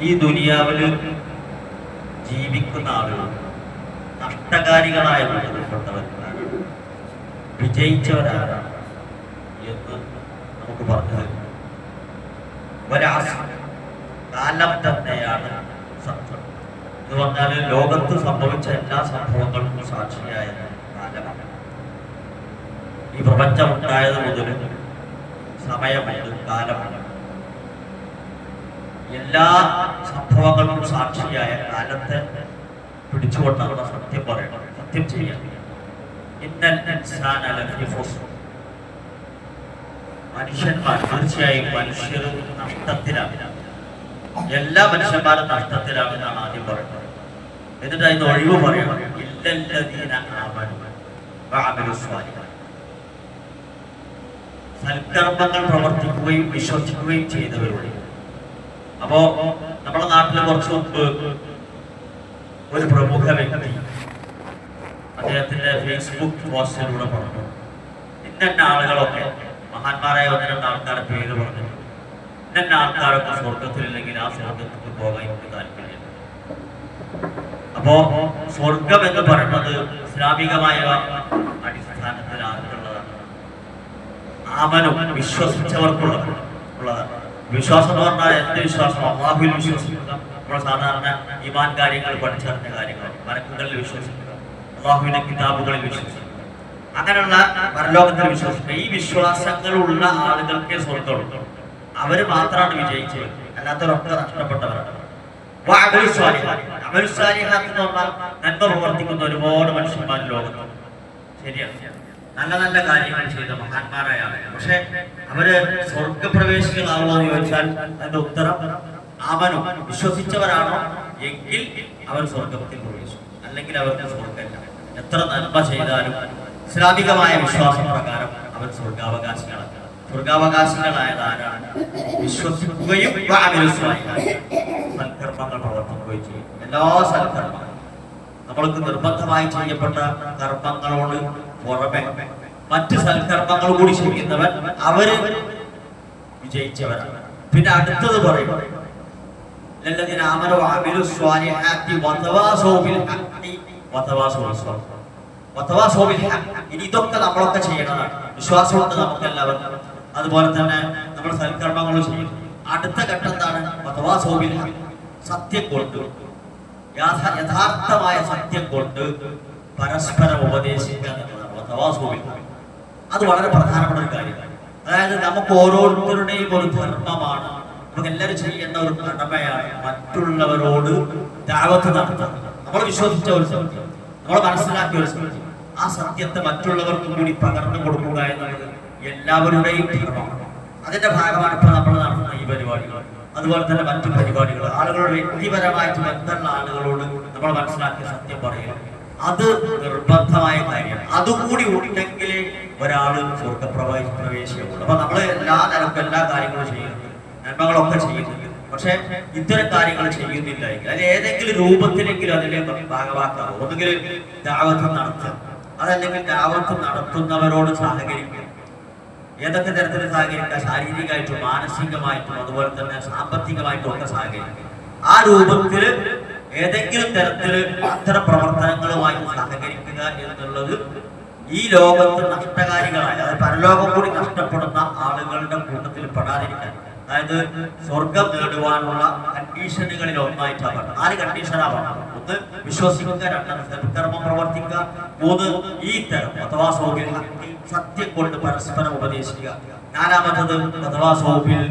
ഈ ദുനിയാവിൽ ജീവിക്കുന്ന ആളുകൾ നഷ്ടകാരികളായ മനുഷ്യപ്പെട്ടവരാണ് വിജയിച്ചവരാരാണ് എന്ന് നമുക്ക് പറഞ്ഞു തരും. കാലം തന്നെയാണ് സത്യം. എന്ന് പറഞ്ഞാൽ ലോകത്ത് സംഭവിച്ച എല്ലാ സംഭവങ്ങൾക്കും സാക്ഷിയായ കാലമാണ്. ഈ പ്രപഞ്ചം ഉണ്ടായത് മുതൽ സമയമുണ്ട് കാലമാണ്. എല്ലാ സംഭവങ്ങൾക്കും സാക്ഷിയായ കാലത്തെ പിടിച്ചുകൊണ്ടാണ് സത്യം പറയണം. സത്യം ചെയ്യാൻ. മനുഷ്യന്മാർ തീർച്ചയായും മനുഷ്യർ നഷ്ടത്തിലാണ് എല്ലാ മനുഷ്യന്മാരും നഷ്ടത്തിലാണെന്നാണ് ആദ്യം പറയുന്നത്. എന്നിട്ട് അതിന് ഒഴിവ് പറയണം. സൽക്കർമ്മങ്ങൾ പ്രവർത്തിക്കുകയും വിശ്വസിക്കുകയും ചെയ്തവരുടെ അപ്പോ നമ്മുടെ നാട്ടിൽ കുറച്ചു മുമ്പ് ഒരു പ്രമുഖ വ്യക്തി അദ്ദേഹത്തിന്റെ ഫേസ്ബുക്ക് പോസ്റ്റിലൂടെ പറഞ്ഞു. ഇന്ന ആളുകളൊക്കെ മഹാന്മാരായ ഒന്ന് രണ്ട് ആൾക്കാരെ പേര് പറഞ്ഞു. ഇന്ന ആൾക്കാരൊക്കെ സ്വർഗത്തിലില്ലെങ്കിൽ ആ സ്വർഗത്തിൽ പോകാൻ എനിക്ക് താല്പര്യം അപ്പോ സ്വർഗം എന്ന് പറയുന്നത് ഇസ്ലാമികമായ അടിസ്ഥാനത്തിൽ ആർക്കുള്ളതാണ്? ആമനും വിശ്വസിച്ചവർക്കുള്ളതാണ്. വിശ്വാസം പറഞ്ഞാൽ എന്ത് വിശ്വാസം അള്ളാഹുവിൽ വിശ്വസിക്കുക നമ്മൾ സാധാരണ ഇമാൻ കാര്യങ്ങൾ പഠിച്ചറിഞ്ഞ കാര്യങ്ങൾ മരക്കുകളിൽ വിശ്വസിക്കുക അള്ളാഹുവിന്റെ കിതാബുകളിൽ വിശ്വസിക്കുക അങ്ങനെയുള്ള പരലോകത്തിൽ വിശ്വസിക്കുക ഈ വിശ്വാസങ്ങളുള്ള ആളുകൾക്ക് സ്വർഗമുള്ളൂ അവർ മാത്രമാണ് വിജയിച്ചത്. അല്ലാത്തവരൊക്കെ നഷ്ടപ്പെട്ടവരാണ്. എന്ന് പറഞ്ഞാൽ നന്മ പ്രവർത്തിക്കുന്ന ഒരുപാട് മനുഷ്യന്മാർ ലോകത്തുണ്ട് ശരിയാണ്. നല്ല നല്ല കാര്യങ്ങൾ ചെയ്ത മഹാന്മാരായ ആളുകൾ. പക്ഷെ അവർ സ്വർഗപ്രവേശികളാണോ എന്ന് ചോദിച്ചാൽ അതിന്റെ ഉത്തരം അവനോ വിശ്വസിച്ചവരാണോ എങ്കിൽ അവർ സ്വർഗത്തിൽ പ്രവേശിക്കും. അല്ലെങ്കിൽ അവർക്ക് സ്വർഗമില്ല. എത്ര നന്മ ചെയ്താലും ഇസ്ലാമികമായ വിശ്വാസ പ്രകാരം അവർ സ്വർഗാവകാശികളാണ് സ്വർഗാവകാശികളായത് ആരാണ് വിശ്വസിക്കുകയും. സൽക്കർമ്മങ്ങൾ പ്രവർത്തിക്കുകയും ചെയ്യും. എല്ലാ സൽക്കർമ്മങ്ങളും. നമ്മൾക്ക് നിർബന്ധമായി ചെയ്യപ്പെട്ട കർമ്മങ്ങളോട് പുറമെ മറ്റ് സൽക്കർമ്മങ്ങൾ കൂടി ചെയ്യുന്നവൻ അവർ വിജയിച്ചവരാണ്. പിന്നെ അടുത്തത് പറയും. ഇതൊക്കെ നമ്മളൊക്കെ ചെയ്യണതാണ്. വിശ്വാസമുണ്ട് നമുക്ക് എല്ലാവർക്കും അതുപോലെ തന്നെ നമ്മൾ സൽക്കർമ്മങ്ങൾ ചെയ്യും. അടുത്ത ഘട്ടം എന്താണ്? സത്യം കൊണ്ട്. യഥാർത്ഥമായ സത്യം കൊണ്ട് പരസ്പരം ഉപദേശിക്കുക എന്നുള്ളത് വതവാസൗ ഭൂമി അത് വളരെ പ്രധാനപ്പെട്ട ഒരു കാര്യമാണ് അതായത് നമുക്ക് ഓരോരുത്തരുടെയും ഒരു ധർമ്മമാണ്. നമുക്ക് എല്ലാവരും ചെയ്യേണ്ട ഒരു കടമയാണ് മറ്റുള്ളവരോട് ദാവത്ത് നടത്തുക. നമ്മൾ വിശ്വസിച്ച ഒരു സത്യം. നമ്മൾ മനസ്സിലാക്കിയ ഒരു സത്യം. ആ സത്യത്തെ മറ്റുള്ളവർക്കും കൂടി പകർന്നു കൊടുക്കുക എന്നുള്ളത് എല്ലാവരുടെയും ധർമ്മമാണ്. അതിന്റെ ഭാഗമാണ് ഇപ്പോൾ നമ്മൾ നടത്തുന്ന ഈ പരിപാടികൾ അതുപോലെ തന്നെ മറ്റു പരിപാടികൾ. ആളുകളുടെ വ്യക്തിപരമായിട്ട് ബന്ധമുള്ള ആളുകളോട് നമ്മൾ മനസ്സിലാക്കിയ സത്യം പറയുക. അത് നിർബന്ധമായ കാര്യമാണ്. അതുകൂടി ഉണ്ടെങ്കിലേ സ്വർഗ സ്വർഗപ്രവേശ പ്രവേശിക്കുള്ളൂ അപ്പൊ നമ്മൾ എല്ലാ നിലക്കും എല്ലാ കാര്യങ്ങളും ചെയ്യുന്നുണ്ട്. നന്മകളൊക്കെ ചെയ്യുന്നുണ്ട്. പക്ഷെ ഇത്തരം കാര്യങ്ങൾ ചെയ്യുന്നില്ല എങ്കിൽ ഏതെങ്കിലും രൂപത്തിലെങ്കിലും അതിലെ ഭാഗമാക്കാം ഒന്നുകിൽ ദാവത്ത് നടത്തുക. അതല്ലെങ്കിൽ ദാവത്ത് നടത്തുന്നവരോട് സഹകരിക്കുക. ഏതൊക്കെ തരത്തിൽ സഹകരിക്കുക? ശാരീരികമായിട്ടും മാനസികമായിട്ടും അതുപോലെ തന്നെ സാമ്പത്തികമായിട്ടും ഒക്കെ സഹകരിക്കുക. ആ രൂപത്തിൽ ഏതെങ്കിലും തരത്തിൽ അത്തരം പ്രവർത്തനങ്ങളുമായി സഹകരിക്കുക എന്നുള്ളത് ഈ ലോകത്ത് നഷ്ടകാരികളായ അതായത് പരലോകം കൂടി നഷ്ടപ്പെടുന്ന ആളുകളുടെ കൂട്ടത്തിൽ പെടാതിരിക്കാൻ. അതായത് സ്വർഗം നേടുവാനുള്ള കണ്ടീഷനുകളിൽ ഒന്നായിട്ടാണ് നാല് കണ്ടീഷനാണ് ഒന്ന് വിശ്വസിക്കുക. രണ്ടാമത് സൽക്കർമ്മം പ്രവർത്തിക്കുക. മൂന്ന് ഈ തരം അഥവാ സൗഖ്യം സത്യം കൊണ്ട് പരസ്പരം ഉപദേശിക്കുക. നാലാമത്തത് അഥവാ സൗഖ്യം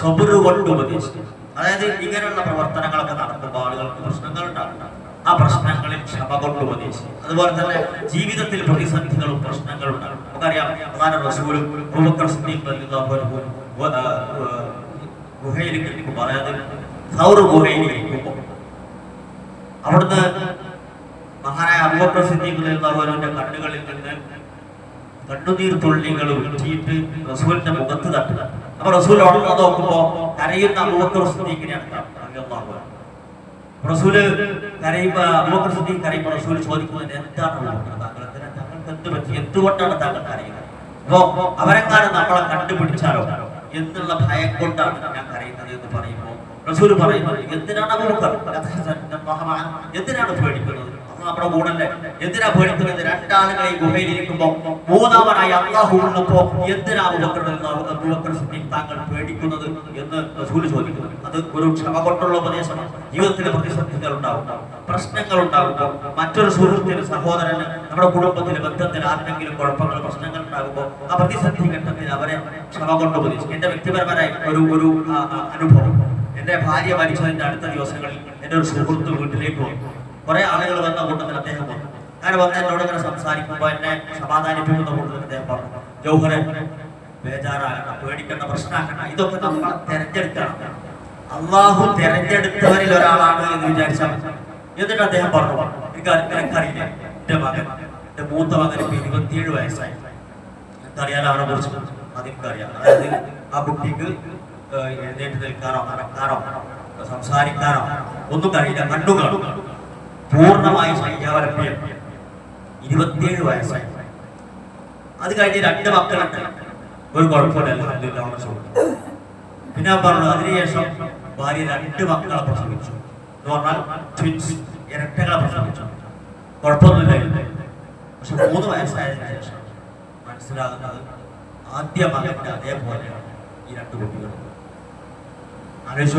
സബുറ് കൊണ്ട് ഉപദേശിക്കുക. അതായത് ഇങ്ങനെയുള്ള പ്രവർത്തനങ്ങളൊക്കെ നടക്കുമ്പോൾ ആളുകൾക്ക് പ്രശ്നങ്ങൾ ഉണ്ടാകും. ആ പ്രശ്നങ്ങളിൽ ക്ഷമ കൊണ്ട് ഉപദേശിക്കും അതുപോലെ തന്നെ ജീവിതത്തിൽ പ്രതിസന്ധികളും പ്രശ്നങ്ങളും ഉണ്ടാകും. നമുക്കറിയാം പ്രധാന റസൂലും ഇരിക്കുമ്പോൾ അവിടുന്ന് മഹാനായ അബൂബക്കർ സിദ്ദീഖ് കണ്ണുകളിൽ നിന്ന് കണ്ണുനീർ തുള്ളികൾ ഉറ്റിയിട്ട് റസൂലിന്റെ മുഖത്ത് തട്ടുക. അപ്പൊ റസൂൽ ഉടനെ നോക്കുമ്പോ കരയുന്ന അബൂബക്കർ. റസൂൽ കരയുമ്പോ അബൂബക്കർ സിദ്ദീഖ് കരയുമ്പോ റസൂൽ ചോദിക്കുന്നത് എന്താണ് താങ്കൾക്ക് എന്ത് പറ്റി? എന്തുകൊണ്ടാണ് താങ്കൾ കരയുന്നത്? അപ്പോ അവരെങ്ങാനും നമ്മളെ കണ്ടുപിടിച്ചാലോ? എന്നുള്ള ഭയം കൊണ്ടാണ് ഞാൻ കരയുന്നത് എന്ന് പറയുമ്പോൾ റസൂൽ പറയുന്നത് എന്തിനാണ് അബൂബക്കർ? എന്തിനാണ് പേടിക്കുന്നത്? നമ്മുടെ കൂടല്ലേ? എന്തിനാ പേടിക്കുന്നത്? രണ്ടാളുകളെ ഗുഹയിൽ ഇരിക്കുമ്പോ മൂന്നാമനായി അള്ളാഹു ഉള്ളപ്പോ എന്തിനാ താങ്കൾ പേടിക്കുന്നത് എന്ന് റസൂൽ ചോദിക്കുന്നു. അത് ഒരു ക്ഷമ കൊണ്ടുള്ള ഉപദേശമാണ്. ജീവിതത്തിലെ പ്രതിസന്ധികൾ ഉണ്ടാവും. പ്രശ്നങ്ങൾ ഉണ്ടാകുമ്പോൾ മറ്റൊരു സുഹൃത്തിന് സഹോദരന് നമ്മുടെ കുടുംബത്തിലെ ബന്ധത്തിൽ ആർക്കെങ്കിലും കുഴപ്പങ്ങൾ പ്രശ്നങ്ങൾ ഉണ്ടാകുമ്പോൾ ആ പ്രതിസന്ധി ഘട്ടത്തിൽ അവരെ ക്ഷമ കൊണ്ട് ഉപദേശിക്കും. എന്റെ വ്യക്തിപരമായ ഒരു ഒരു അനുഭവം. എന്റെ ഭാര്യ മരിച്ചതിന്റെ അടുത്ത ദിവസങ്ങളിൽ എന്റെ ഒരു സുഹൃത്ത് വീട്ടിലേക്ക് വന്നു. കുറെ ആളുകൾ വന്ന കൂട്ടത്തിൽ അദ്ദേഹം പറഞ്ഞു അങ്ങനെ വന്ന് എന്നോട് ഇങ്ങനെ സംസാരിക്കുമ്പോൾ എന്നെ സമാധാനിപ്പിക്കുന്ന കൂട്ടത്തിൽ അദ്ദേഹം പറഞ്ഞു. ജൗഹറെ ബേജാറാകണ്ട പേടിക്കേണ്ട പ്രശ്നമാക്കണ്ട. ഇതൊക്കെ നമ്മൾ തെരഞ്ഞെടുക്കണം. അള്ളാഹു തെരഞ്ഞെടുത്തവരിൽ ഒരാളാണ് എന്ന് വിചാരിച്ചാൽ. എന്നിട്ട് അദ്ദേഹം പറഞ്ഞു എനിക്ക് എനിക്കറിയില്ല എന്റെ മകൻ എന്റെ മൂത്ത മകൻ ഇപ്പൊ ഇരുപത്തിയേഴ് വയസ്സായി. എനിക്കറിയാലോ അവനെ കുറിച്ച്? അതെനിക്കറിയാം. അതായത് ആ കുട്ടിക്ക് എഴുന്നേറ്റ് നിൽക്കാനോ നടക്കാനോ സംസാരിക്കാനോ ഒന്നും കഴിയില്ല. കണ്ടു കാണും പൂർണമായി ശയ്യാവലഭ്യം ഇരുപത്തിയേഴ് വയസ്സായി. അത് കഴിഞ്ഞ് രണ്ട് മക്കളുണ്ട് ഒരു കുഴപ്പമില്ല. പിന്നെ പറഞ്ഞു അതിനുശേഷം ഭാര്യ രണ്ട് മക്കളെ പ്രസവിച്ചു. എന്ന് പറഞ്ഞാൽ ട്വിൻസ് ഇരട്ടകളെ പ്രസവിച്ചു. കുഴപ്പമൊന്നുമില്ല. പക്ഷെ മൂന്ന് വയസ്സായതിനു ശേഷം മനസ്സിലാകുന്നത് ആദ്യ മകന്റെ അതേപോലെയാണ് ഈ രണ്ട് കുട്ടികളും. ആലോചിച്ചു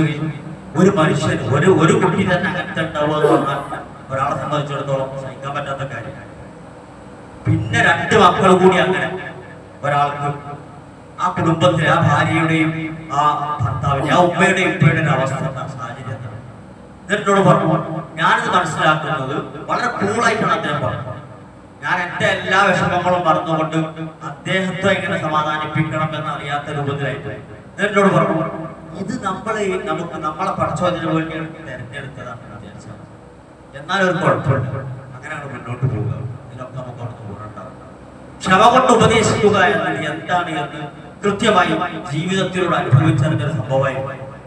ഒരു മനുഷ്യൻ ഒരു ഒരു കുട്ടി തന്നെ അകത്തുണ്ടാവുക എന്ന് പറഞ്ഞാൽ ഒരാളെ സംബന്ധിച്ചിടത്തോളം സഹിക്കാൻ പറ്റാത്ത കാര്യമാണ് പിന്നെ രണ്ട് മക്കൾ കൂടി അങ്ങനെ ഒരാൾക്ക് ആ കുടുംബത്തിൽ ആ ഭാര്യയുടെയും ആ ഭർത്താവിന്റെ ആ ഉമ്മയുടെയും ഉപ്പയുടെ അവസ്ഥ സാഹചര്യം? എന്നിട്ടോട് പറഞ്ഞു ഞാനിത് മനസ്സിലാക്കുന്നത് വളരെ കൂളായിട്ടാണ് അദ്ദേഹം പറഞ്ഞത്. ഞാൻ എന്റെ എല്ലാ വിഷമങ്ങളും മറന്നുകൊണ്ട് അദ്ദേഹത്തെ എങ്ങനെ സമാധാനിപ്പിക്കണം എന്ന് അറിയാത്ത രൂപത്തിലായിട്ട് എന്നിട്ടോട് പറഞ്ഞു ഇത് നമ്മളെ നമുക്ക് നമ്മളെ പഠിച്ചതിനു വേണ്ടി തെരഞ്ഞെടുത്തതാണ് എന്നാൽ ഒരു കുഴപ്പമുണ്ട് അങ്ങനെയാണ് മുന്നോട്ട് പോവുക ഇതിലൊക്കെ നമുക്ക് അവിടെ കൂടണ്ടാവും ക്ഷമ കൊണ്ട് ഉപദേശിക്കുക എന്നത് എന്താണ് എന്ന് കൃത്യമായി ജീവിതത്തിലൂടെ അനുഭവിച്ചറിഞ്ഞൊരു സംഭവമായി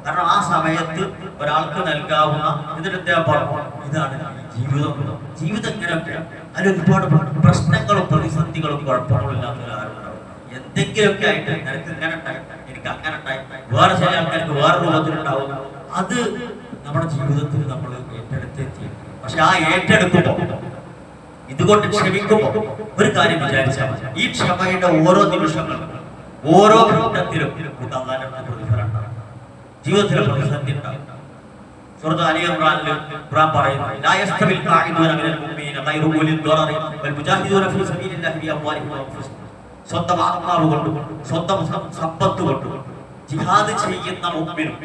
കാരണം ആ സമയത്ത് ഒരാൾക്ക് നൽകാവുന്ന ഇതിന്റെ ഇതാണ് ജീവിതം. ജീവിതം ഇങ്ങനെ അതിൽ ഒരുപാട് പ്രശ്നങ്ങളും പ്രതിസന്ധികളും കുഴപ്പങ്ങളും ഇല്ലാത്ത ഒരാളുണ്ടാവും എന്തെങ്കിലുമൊക്കെ ആയിട്ട് നിനക്ക് ഇങ്ങനെ ഉണ്ടായി എനിക്ക് അങ്ങനെ ഉണ്ടായി വേറെ ചില ആൾക്കാർക്ക് വേറെ രൂപത്തിലുണ്ടാവും. അത് നമ്മുടെ ജീവിതത്തിൽ നമ്മൾ ഏറ്റെടുത്തെത്തി പക്ഷെ ആ ഏറ്റെടുക്കുമ്പോ ഇതുകൊണ്ട് ക്ഷമിക്കുമ്പോ ഒരു കാര്യം വിചാരിച്ചാൽ. ഈ ക്ഷമയുടെ ഓരോ നിമിഷങ്ങളും ഓരോ ഘട്ടത്തിലും പ്രതിഫലം ജീവിതത്തിലെ പ്രതിസന്ധി പറയുന്നു സ്വന്തം ആത്മാവ് കൊണ്ടും സ്വന്തം സമ്പത്ത് കൊണ്ടും ജിഹാദ് ചെയ്യുന്ന മുഅ്മിനും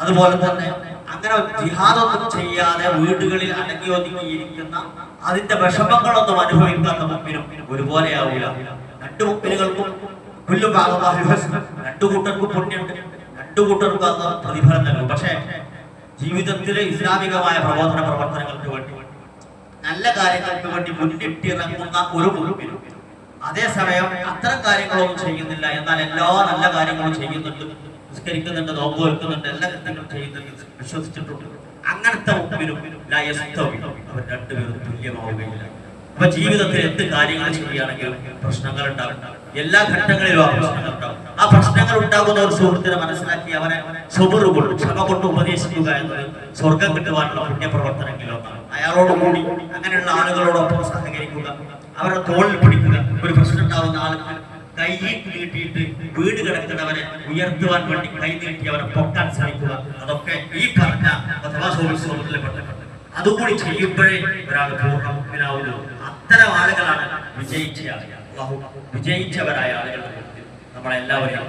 അതുപോലെ തന്നെ അങ്ങനെ ജിഹാദൊന്നും ചെയ്യാതെ വീടുകളിൽ അടങ്ങി ഒതുങ്ങിയിരിക്കുന്ന അതിന്റെ വിഷമങ്ങളൊന്നും അനുഭവിക്കാത്ത മുമ്പിനും ഒരുപോലെയാവില്ല. രണ്ടു മുമ്പിനുകൾക്കും പുല്ലും രണ്ടു കൂട്ടർക്കും പുണ്യമുണ്ട് രണ്ടു കൂട്ടർക്കും അത് പ്രതിഫലം നൽകും. പക്ഷേ ജീവിതത്തിലെ ഇസ്ലാമികമായ പ്രബോധന പ്രവർത്തനങ്ങൾക്ക് വേണ്ടി നല്ല കാര്യങ്ങൾക്ക് വേണ്ടി മുന്നിട്ടിറങ്ങുന്ന ഒരു മുഴുവനും അതേസമയം അത്തരം കാര്യങ്ങളൊന്നും ചെയ്യുന്നില്ല. എന്നാൽ എല്ലാ നല്ല കാര്യങ്ങളും ചെയ്യുന്നുണ്ട്. നിസ്കരിക്കുന്നുണ്ട് നോമ്പ് വെക്കുന്നുണ്ട് എല്ലാ കൃത്യങ്ങളും ചെയ്യുന്നുണ്ട് വിശ്വസിച്ചിട്ടുണ്ട്. അങ്ങനത്തെ. അവർ രണ്ടുപേരും തുല്യമാവുകയില്ല. അപ്പൊ ജീവിതത്തിൽ എന്ത് കാര്യങ്ങൾ ചെയ്യുകയാണെങ്കിലും പ്രശ്നങ്ങൾ ഉണ്ടാവും. എല്ലാ ഘട്ടങ്ങളിലും ആ പ്രശ്നങ്ങൾ ഉണ്ടാകും ആ പ്രശ്നങ്ങൾ ഉണ്ടാകുന്ന ഒരു സുഹൃത്തിനെ മനസ്സിലാക്കി അവനെ സ്വബറ് കൊണ്ട് ക്ഷമ കൊണ്ട് ഉപദേശിക്കുക എന്നത് സ്വർഗം കിട്ടുവാനുള്ള പുണ്യപ്രവർത്തനങ്ങളിലൊന്നാണ് അയാളോട് കൂടി അങ്ങനെയുള്ള ആളുകളോടൊപ്പം സഹകരിക്കുക അവരുടെ തോളിൽ പിടിക്കുക. ഒരു പ്രശ്നം ഉണ്ടാകുന്ന ആൾക്ക് കൈ നീട്ടിയിട്ട് വീട് കിടക്കുന്നവരെ ഉയർത്തുവാൻ വേണ്ടി കൈ നീട്ടി അവരെ പൊക്കാൻ ശ്രമിക്കുക. അതൊക്കെ ഈ പറഞ്ഞ അഥവാ പെട്ടത് അതുകൂടി ചെയ്യുമ്പോഴേ ഒരാൾ പൂർണമുക്തനാവുള്ളൂ അത്തരം ആളുകളാണ് വിജയിച്ച ആളുകൾ. വിജയിച്ചവരായ ആളുകൾ നമ്മളെല്ലാവരെയും